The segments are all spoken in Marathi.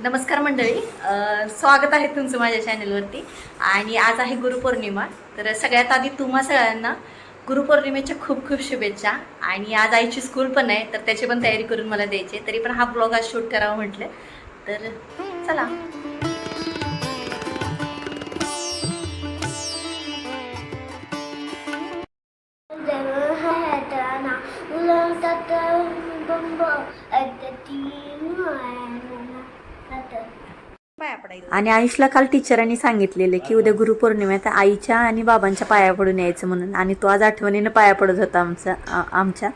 नमस्कार मंडळी. स्वागत आहे तुमचं माझ्या चॅनलवरती. आणि आज आहे गुरुपौर्णिमा. तर सगळ्यात आधी तुम्हा सगळ्यांना गुरुपौर्णिमेच्या खूप खूप शुभेच्छा. आणि आज आईची स्कूल पण आहे तर त्याची पण तयारी करून मला द्यायची. आहे. तरी पण हा ब्लॉग आज शूट करावा म्हटलं. तर चला. आणि आयुषला काल टीचरांनी सांगितलेलं की उद्या गुरुपौर्णिमेत आईच्या आणि बाबांच्या पाया पडून यायचं म्हणून. आणि तो आज आठवणीनं पाया पडत होता आमचा आमच्या.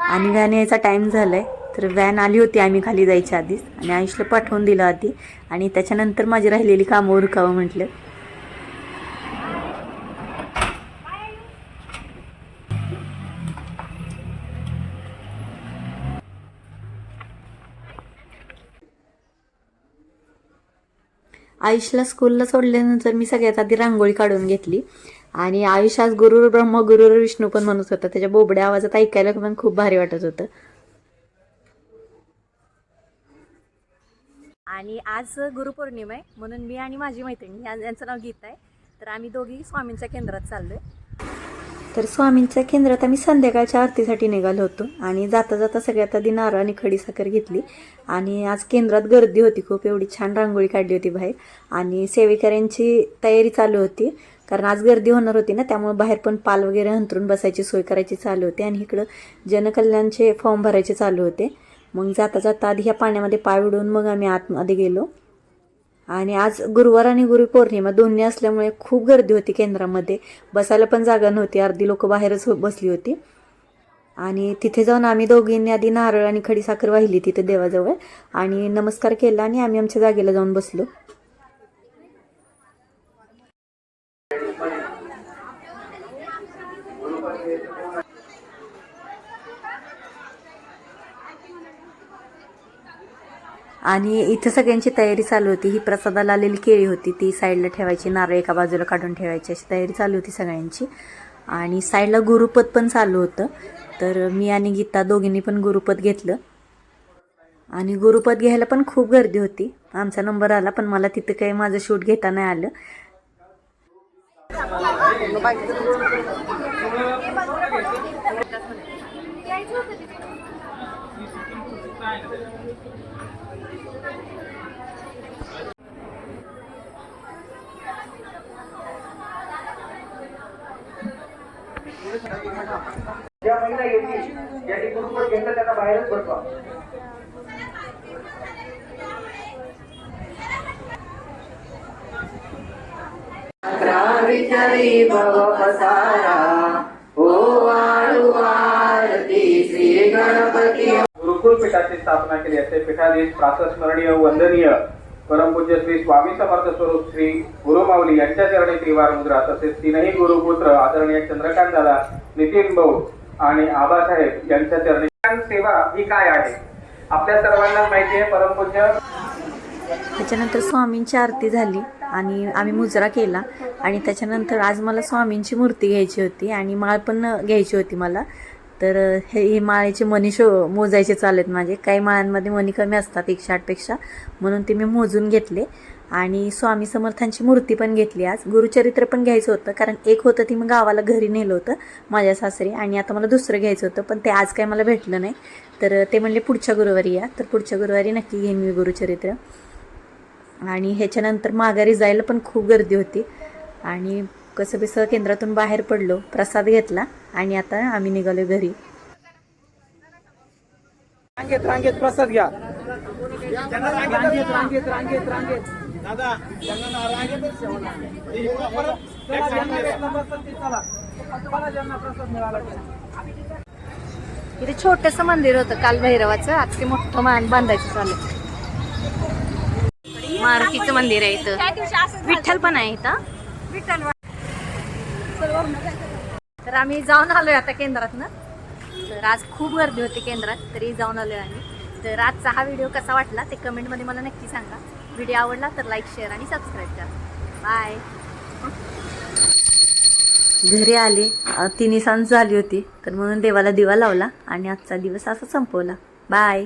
आणि व्हॅन यायचा टाईम झालाय. तर व्हॅन आली होती आम्ही खाली जायच्या आधीच. आणि आयुषला पाठवून दिलं आधी. आणि त्याच्यानंतर माझी राहिलेली कामं उरकावं म्हटलं. आयुषला स्कूलला सोडल्यानंतर मी सगळ्यात आधी रांगोळी काढून घेतली. आणि आयुष आज गुरुर ब्रह्म गुरुर विष्णू पण म्हणत होता. त्याच्या बोबड्या आवाजात ऐकायला पण खूप भारी वाटत होतं. आणि आज गुरुपौर्णिमा आहे. म्हणून मी आणि माझी मैत्रिणी यांचं नाव गीता आहे. तर आम्ही दोघी स्वामींच्या केंद्रात चाललोय. तर स्वामींच्या केंद्रात आम्ही संध्याकाळच्या आरतीसाठी निघालो होतो आणि जाता जाता सगळ्यात आधी नारळ आणि खडीसाखर घेतली. आणि आज केंद्रात गर्दी होती खूप एवढी छान रांगोळी काढली होती बाहेर. आणि सेवेकऱ्यांची तयारी चालू होती कारण आज गर्दी होणार होती ना त्यामुळे बाहेर पण पाल वगैरे अंतरून बसायची सोय करायची चालू होती. आणि इकडं जनकल्याणचे फॉर्म भरायचे चालू होते. मग जाता जाता आधी ह्या पाण्यामध्ये पाय उडवून मग आम्ही आतमध्ये गेलो. आणि आज गुरुवार आणि गुरुपौर्णिमा दोन्ही असल्यामुळे खूप गर्दी होती केंद्रामध्ये. बसायला पण जागा नव्हती अर्धी लोक बाहेरच हो- बसली होती. आणि तिथे जाऊन आम्ही दोघींनी आधी नारळ आणि खडीसाखर वाहिली तिथे देवाजवळ. आणि नमस्कार केला आणि आम्ही आमच्या जागेला जाऊन बसलो. आणि इथं सगळ्यांची तयारी चालू होती. ही प्रसादाला आलेली केळी होती. ती साईडला ठेवायची नारळ एका बाजूला काढून ठेवायची. अशी तयारी चालू होती सगळ्यांची. आणि साईडला गुरुपद पण चालू होतं. तर मी आणि गीता दोघींनी पण गुरुपद घेतलं. आणि गुरुपद घ्यायला पण खूप गर्दी होती. आमचा नंबर आला पण मला तिथं काही माझं शूट घेता नाही आलं. ज्या महिला येतील ज्यांनी गुरुपद घेतलं त्यांना बाहेरच बसवा विचारी भव पसारा पीठाची स्थापना केली असते. पीठाधीश प्रातस्मरणीय वंदनीय परमपूज्य श्री स्वामी समर्थ स्वरूप श्री गुरुमाऊली यांच्या चरणी त्रिवार मुद्रा तसेच तीनही गुरुपुत्र आदरणीय चंद्रकांत दादा नितीन भाऊ आणि आबासाहेब यांच्या चरणी. सेवा ही काय आहे? आपल्या सर्वांना माहिती आहे परमपूज्य. त्याच्यानंतर स्वामींची आरती झाली आणि आम्ही मुजरा केला आणि त्याच्यानंतर आज मला स्वामींची मूर्ती घ्यायची होती आणि माळ पण घ्यायची होती मला. तर हे माळेचे मणी शो मोजायचे चालेत माझे. काही माळांमध्ये मणी कमी असतात एकशे आठपेक्षा म्हणून ते मी मोजून घेतले. आणि स्वामी समर्थांची मूर्ती पण घेतली आज. गुरुचरित्र पण घ्यायचं होतं कारण एक होतं ती मग गावाला घरी नेलं होतं माझ्या सासरी. आणि आता मला दुसरं घ्यायचं होतं पण ते आज काय मला भेटलं नाही. तर ते म्हणले पुढच्या गुरुवारी या. तर पुढच्या गुरुवारी नक्की घेईन मी गुरुचरित्र. आणि ह्याच्यानंतर माघारी जायला पण खूप गर्दी होती. आणि कसं बेसं केंद्रातून बाहेर पडलो प्रसाद घेतला आणि आता आम्ही निघालो घरी. रांगेत रांगेत प्रसाद घ्या. रांगेत रांगेत रांगेत रांगेत दादा. इथे छोटंसं मंदिर होतं काल भैरवाचं. आज ते मोठं मान बांधायचं चालू. मारुतीचं मंदिर आहे इथं. विठ्ठल पण आहे इथं. विठ्ठल तर आम्ही जाऊन आलोय आता केंद्रात ना तर आज खूप गर्दी होती केंद्रात तरी जाऊन आलोय आम्ही. तर आजचा हा व्हिडिओ कसा वाटला ते कमेंटमध्ये मला नक्की सांगा. व्हिडिओ आवडला तर लाईक शेअर आणि सबस्क्राईब करा. बाय. घरी आले. तिन्ही सांज झाली होती तर म्हणून देवाला दिवा लावला आणि आजचा दिवस असा संपवला. बाय.